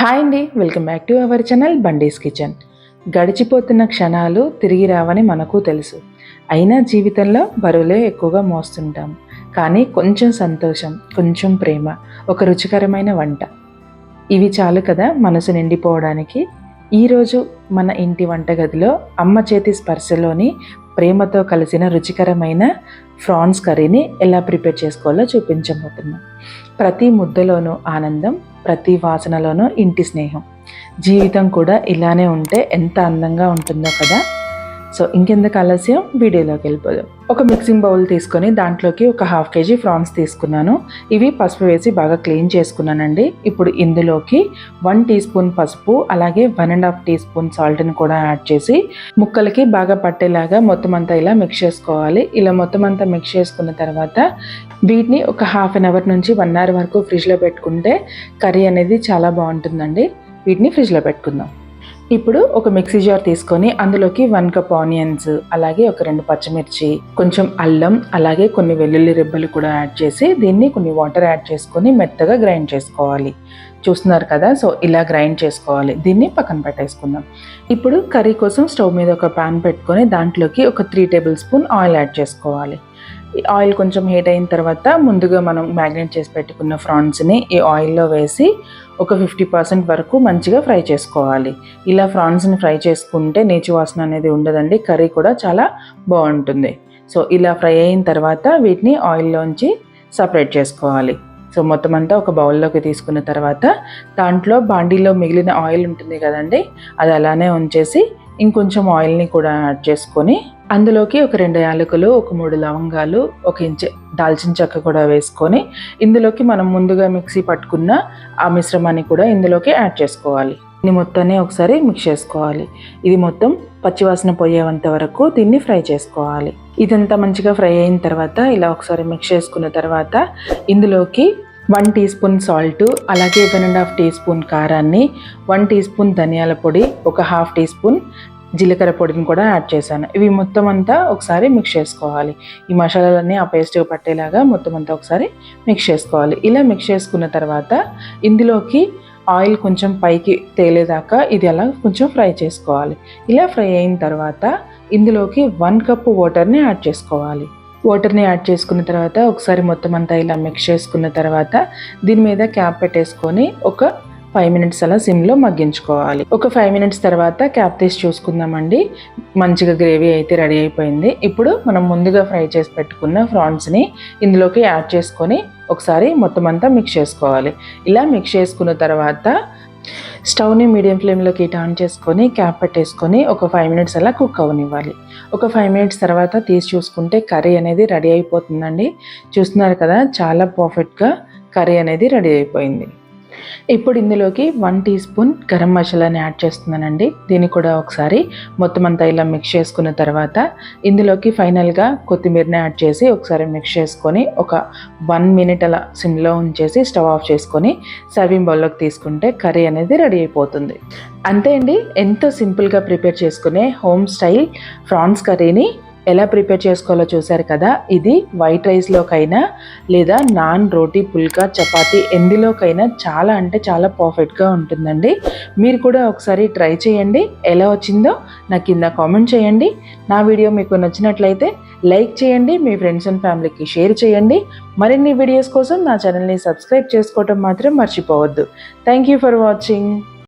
Hi అండి welcome back to our channel Bandi's kitchen. గడిచిపోతున్న క్షణాలు తిరిగి రావని మనకు తెలుసు. అయినా జీవితంలో బరువులే ఎక్కువగా మోస్తుంటాం. కానీ కొంచెం సంతోషం కొంచెం ప్రేమ ఒక రుచికరమైన వంట. ఇవి చాలు కదా మనసు నిండిపోవడానికి. ఈరోజు మన ఇంటి వంటగదిలో అమ్మ చేతి స్పర్శలోని ప్రేమతో కలిసిన రుచికరమైన ఫ్రాన్స్ కర్రీని ఎలా ప్రిపేర్ చేసుకోవాలో చూపించబోతున్నాం. ప్రతి ముద్దలోనూ ఆనందం ప్రతి వాసనలోనూ ఇంటి స్నేహం. జీవితం కూడా ఇలానే ఉంటే ఎంత అందంగా ఉంటుందో కదా. సో ఇంకెందుకు ఆలస్యం? వీడియోలోకి వెళ్ళిపోదాం. ఒక మిక్సింగ్ బౌల్ తీసుకొని దాంట్లోకి ఒక హాఫ్ కేజీ ఫ్రాన్స్ తీసుకున్నాను. ఇవి పసుపు వేసి బాగా క్లీన్ చేసుకున్నానండి. ఇప్పుడు ఇందులోకి వన్ టీ స్పూన్ పసుపు అలాగే one and half teaspoon సాల్ట్ని కూడా యాడ్ చేసి ముక్కలకి బాగా పట్టేలాగా మొత్తం అంతా ఇలా మిక్స్ చేసుకోవాలి. ఇలా మొత్తం అంతా మిక్స్ చేసుకున్న తర్వాత వీటిని ఒక హాఫ్ అన్ అవర్ నుంచి వన్ అవర్ వరకు ఫ్రిడ్జ్లో పెట్టుకుంటే కర్రీ అనేది చాలా బాగుంటుందండి. వీటిని ఫ్రిడ్జ్లో పెట్టుకుందాం. ఇప్పుడు ఒక మిక్సీ జార్ తీసుకొని అందులోకి వన్ కప్ ఆనియన్స్ అలాగే ఒక రెండు పచ్చిమిర్చి కొంచెం అల్లం అలాగే కొన్ని వెల్లుల్లి రెబ్బలు కూడా యాడ్ చేసి దీన్ని కొన్ని వాటర్ యాడ్ చేసుకొని మెత్తగా గ్రైండ్ చేసుకోవాలి. చూస్తున్నారు కదా? సో ఇలా గ్రైండ్ చేసుకోవాలి. దీన్ని పక్కన పెట్టేసుకుందాం. ఇప్పుడు కర్రీ కోసం స్టవ్ మీద ఒక పాన్ పెట్టుకొని దాంట్లోకి ఒక three tablespoon oil add చేసుకోవాలి. ఆయిల్ కొంచెం హీట్ అయిన తర్వాత ముందుగా మనం మ్యాగ్నేట్ చేసి పెట్టుకున్న ఫ్రాన్స్ని ఈ ఆయిల్లో వేసి ఒక ఫిఫ్టీ పర్సెంట్ వరకు మంచిగా ఫ్రై చేసుకోవాలి. ఇలా ఫ్రాన్స్ని ఫ్రై చేసుకుంటే నీచు వాసన అనేది ఉండదండి కర్రీ కూడా చాలా బాగుంటుంది. సో ఇలా ఫ్రై అయిన తర్వాత వీటిని ఆయిల్లోంచి సపరేట్ చేసుకోవాలి. సో మొత్తం అంతా ఒక బౌల్లోకి తీసుకున్న తర్వాత దాంట్లో బాండీలో మిగిలిన ఆయిల్ ఉంటుంది కదండి అది అలానే ఉంచేసి ఇంకొంచెం ఆయిల్ని కూడా యాడ్ చేసుకొని అందులోకి ఒక రెండు యాలకులు ఒక మూడు లవంగాలు ఒక ఇంచె దాల్చిన చెక్క కూడా వేసుకొని ఇందులోకి మనం ముందుగా మిక్సీ పట్టుకున్న ఆ మిశ్రమాన్ని కూడా ఇందులోకి యాడ్ చేసుకోవాలి. దీన్ని మొత్తాన్ని ఒకసారి మిక్స్ చేసుకోవాలి. ఇది మొత్తం పచ్చివాసన పోయేంత వరకు దీన్ని ఫ్రై చేసుకోవాలి. ఇదంతా మంచిగా ఫ్రై అయిన తర్వాత ఇలా ఒకసారి మిక్స్ చేసుకున్న తర్వాత ఇందులోకి వన్ టీ స్పూన్ సాల్ట్ అలాగే one and half teaspoon కారాన్ని వన్ టీ స్పూన్ ధనియాల పొడి ఒక హాఫ్ టీ స్పూన్ జీలకర్ర పొడిని కూడా యాడ్ చేశాను. ఇవి మొత్తం అంతా ఒకసారి మిక్స్ చేసుకోవాలి. ఈ మసాలాలన్నీ ఆ పేస్ట్ పట్టేలాగా మొత్తం అంతా ఒకసారి మిక్స్ చేసుకోవాలి. ఇలా మిక్స్ చేసుకున్న తర్వాత ఇందులోకి ఆయిల్ కొంచెం పైకి తేలేదాకా ఇది అలా కొంచెం ఫ్రై చేసుకోవాలి. ఇలా ఫ్రై అయిన తర్వాత ఇందులోకి వన్ కప్ వాటర్ని యాడ్ చేసుకోవాలి. వాటర్ని యాడ్ చేసుకున్న తర్వాత ఒకసారి మొత్తం అంతా ఇలా మిక్స్ చేసుకున్న తర్వాత దీని మీద క్యాప్ పెట్టేసుకొని ఒక ఫైవ్ మినిట్స్ అలా సిమ్లో మగ్గించుకోవాలి. ఒక ఫైవ్ మినిట్స్ తర్వాత క్యాప్ తీసి చూసుకుందామండి. మంచిగా గ్రేవీ అయితే రెడీ అయిపోయింది. ఇప్పుడు మనం ముందుగా ఫ్రై చేసి పెట్టుకున్న ఫ్రాన్స్ని ఇందులోకి యాడ్ చేసుకొని ఒకసారి మొత్తం అంతా మిక్స్ చేసుకోవాలి. ఇలా మిక్స్ చేసుకున్న తర్వాత స్టవ్ని మీడియం ఫ్లేమ్లోకి ఆన్ చేసుకొని క్యాప్ పెట్టేసుకొని ఒక ఫైవ్ మినిట్స్ అలా కుక్ అవనివ్వాలి. ఒక ఫైవ్ మినిట్స్ తర్వాత తీసి చూసుకుంటే కర్రీ అనేది రెడీ అయిపోతుందండి. చూస్తున్నారు కదా చాలా పర్ఫెక్ట్గా కర్రీ అనేది రెడీ అయిపోయింది. ఇప్పుడు ఇందులోకి వన్ టీ స్పూన్ గరం మసాలాని యాడ్ చేస్తున్నానండి. దీన్ని కూడా ఒకసారి మొత్తం అంతా ఇలా మిక్స్ చేసుకున్న తర్వాత ఇందులోకి ఫైనల్గా కొత్తిమీరని యాడ్ చేసి ఒకసారి మిక్స్ చేసుకొని ఒక వన్ మినిట్ అలా సిమ్లో ఉంచేసి స్టవ్ ఆఫ్ చేసుకొని సర్వింగ్ బౌల్లోకి తీసుకుంటే కర్రీ అనేది రెడీ అయిపోతుంది. అంతే అండి. ఎంతో సింపుల్గా ప్రిపేర్ చేసుకునే హోమ్ స్టైల్ ఫ్రాన్స్ కర్రీని ఎలా ప్రిపేర్ చేసుకోవాలో చూశారు కదా? ఇది వైట్ రైస్లోకైనా లేదా నాన్ రోటీ పుల్కా చపాతీ ఎందులోకైనా చాలా అంటే చాలా పర్ఫెక్ట్గా ఉంటుందండి. మీరు కూడా ఒకసారి ట్రై చేయండి. ఎలా వచ్చిందో నాకు కింద కామెంట్ చేయండి. నా వీడియో మీకు నచ్చినట్లయితే లైక్ చేయండి. మీ ఫ్రెండ్స్ అండ్ ఫ్యామిలీకి షేర్ చేయండి. మరిన్ని వీడియోస్ కోసం నా ఛానల్ని సబ్స్క్రైబ్ చేసుకోవటం మాత్రం మర్చిపోవద్దు. Thank you for watching